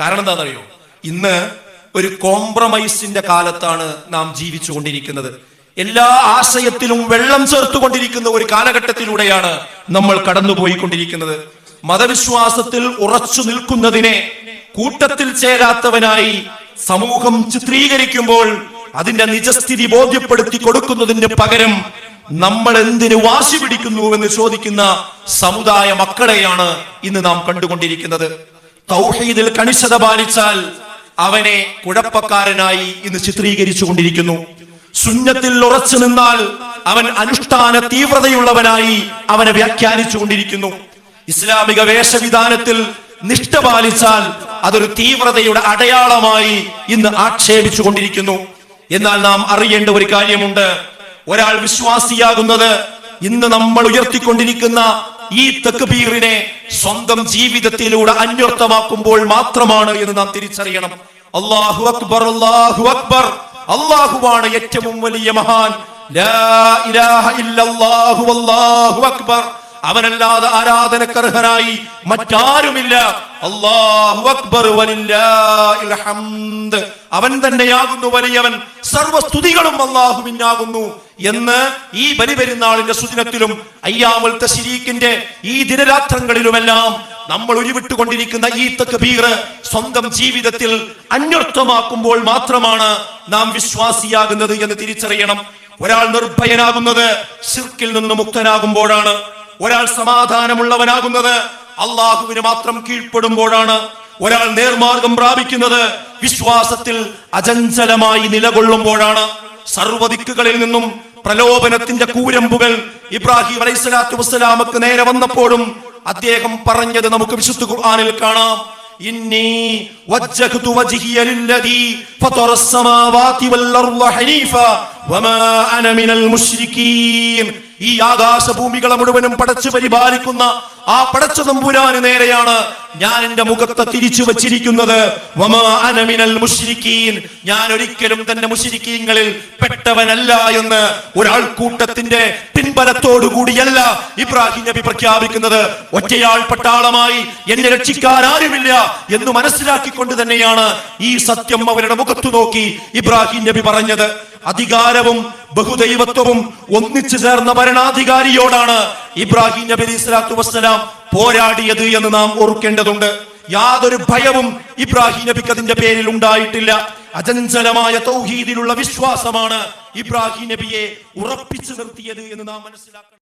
കാരണം എന്താണെന്നറിയോ? ഇന്ന് ഒരു കോംപ്രമൈസിന്റെ കാലത്താണ് നാം ജീവിച്ചുകൊണ്ടിരിക്കുന്നത്. എല്ലാ ആശയത്തിലും വെള്ളം ചേർത്തുകൊണ്ടിരിക്കുന്ന ഒരു കാലഘട്ടത്തിലൂടെയാണ് നമ്മൾ കടന്നുപോയിക്കൊണ്ടിരിക്കുന്നത്. മതവിശ്വാസത്തിൽ ഉറച്ചു നിൽക്കുന്നതിനെ കൂട്ടത്തിൽ ചേരാത്തവനായി സമൂഹം ചിത്രീകരിക്കുമ്പോൾ അതിന്റെ നിജസ്ഥിതി ബോധ്യപ്പെടുത്തി കൊടുക്കുന്നതിന് പകരം നമ്മൾ എന്തിനു വാശി പിടിക്കുന്നു എന്ന് ചോദിക്കുന്ന സമുദായ മക്കളെയാണ് ഇന്ന് നാം കണ്ടുകൊണ്ടിരിക്കുന്നത്. തൗഹീദിൽ കണിശത പാലിച്ചാൽ അവനെ കുഴപ്പക്കാരനായി ഇന്ന് ചിത്രീകരിച്ചു കൊണ്ടിരിക്കുന്നു സുന്നത്തിൽ ഉറച്ചു നിന്നാൽ അവൻ അനുഷ്ഠാന തീവ്രതയുള്ളവനായി അവനെ വ്യാഖ്യാനിച്ചു കൊണ്ടിരിക്കുന്നു ഇസ്ലാമിക വേഷവിധാനത്തിൽ നിഷ്ഠ പാലിച്ചാൽ അതൊരു തീവ്രതയുടെ അടയാളമായി ഇന്ന് ആക്ഷേപിച്ചു കൊണ്ടിരിക്കുന്നു എന്നാൽ നാം അറിയേണ്ട ഒരു കാര്യമുണ്ട്. ഒരാൾ വിശ്വാസിയാകുന്നത് ഇന്ന് നമ്മൾ ഉയർത്തിക്കൊണ്ടിരിക്കുന്ന ഈ തക്ബീറിനെ സ്വന്തം ജീവിതത്തിലൂടെ അന്വർത്ഥമാക്കുമ്പോൾ മാത്രമാണ് എന്ന് നാം തിരിച്ചറിയണം. അള്ളാഹു അക്ബർ അള്ളാഹു അക്ബർ. അള്ളാഹുവാണ് ഏറ്റവും വലിയ മഹാൻ. അക്ബർ. അവനല്ലാതെ ആരാധനക്കർഹനായി മറ്റാരുമില്ല. അള്ളാഹു അക്ബർ അവൻ തന്നെയാകുന്നു വലിയവൻ. സർവസ്തുതികളും അള്ളാഹുവിനാകുന്നു എന്ന് ഈ ബലിപെരുന്നാളിന്റെ സുദിനത്തിലും അയ്യാമൽ തശരീഖിന്റെ ഈ ദിനരാത്രങ്ങളിലുമെല്ലാം നമ്മൾ ഉരുവിട്ടുകൊണ്ടിരിക്കുന്ന ഈ തക്ബീർ സ്വന്തം ജീവിതത്തിൽ അന്വർത്ഥമാക്കുമ്പോൾ മാത്രമാണ് നാം വിശ്വാസിയാകുന്നത് എന്ന് തിരിച്ചറിയണം. ഒരാൾ നിർഭയനാകുന്നത് ശിർക്കിൽ നിന്ന് മുക്തനാകുമ്പോഴാണ്. ഒരാൾ സമാധാനമുള്ളവനാകുന്നത് അള്ളാഹുവിന് മാത്രം കീഴ്പ്പെടുമ്പോഴാണ്. ഒരാൾ നേർമാർഗം പ്രാപിക്കുന്നത് വിശ്വാസത്തിൽ അചഞ്ചലമായി നിലകൊള്ളുമ്പോഴാണ് സർവദിക്കുകളിൽ നിന്നും പ്രലോഭനത്തിന്റെ കൂരമ്പുകൾ ഇബ്രാഹിം അലൈഹിസ്സലാത്തു വസ്സലാമക്ക് നേരെ വന്നപ്പോഴും അദ്ദേഹം പറഞ്ഞത് നമുക്ക് വിശുദ്ധ ഖുർആനിൽ കാണാം ഇന്നി വജ്ജഹ്തു വജ്ഹിയ ലില്ലദീ ഫതറ السماوات والارض حنيفا وما انا من المشركين ഈ ആകാശഭൂമികളെ മുഴുവനും പടച്ചു പരിപാലിക്കുന്ന ആ പടച്ച തമ്പുരാന് നേരെയാണ് ഞാൻ എന്റെ മുഖത്തെ തിരിച്ചു വച്ചിരിക്കുന്നത്. ഞാൻ ഒരിക്കലും തന്നെ മുഷിരിക്കീങ്ങളിൽ പെട്ടവനല്ല എന്ന് ഒരാൾക്കൂട്ടത്തിന്റെ പിൻബലത്തോടു കൂടിയല്ല ഇബ്രാഹിം നബി പ്രഖ്യാപിക്കുന്നത്. ഒറ്റയാൾ പട്ടാളമായി എന്നെ രക്ഷിക്കാൻ ആരുമില്ല എന്ന് മനസ്സിലാക്കിക്കൊണ്ട് തന്നെയാണ് ഈ സത്യം അവരുടെ മുഖത്തു നോക്കി ഇബ്രാഹിം നബി പറഞ്ഞത്. അധികാരവും ബഹുദൈവത്വവും ഒന്നിച്ചു ചേർന്ന ഭരണാധികാരിയോടാണ് ഇബ്രാഹിം നബി അലി സ്വലാത്തു വസ്സലാം പോരാടിയത് എന്ന് നാം ഓർക്കേണ്ടതുണ്ട്. യാതൊരു ഭയവും ഇബ്രാഹിം നബിക്ക് അതിന്റെ പേരിൽ ഉണ്ടായിട്ടില്ല. അചഞ്ചലമായ തൗഹീദിലുള്ള വിശ്വാസമാണ് ഇബ്രാഹിം നബിയെ ഉറപ്പിച്ചു നിർത്തിയത് എന്ന് നാം മനസ്സിലാക്കണം.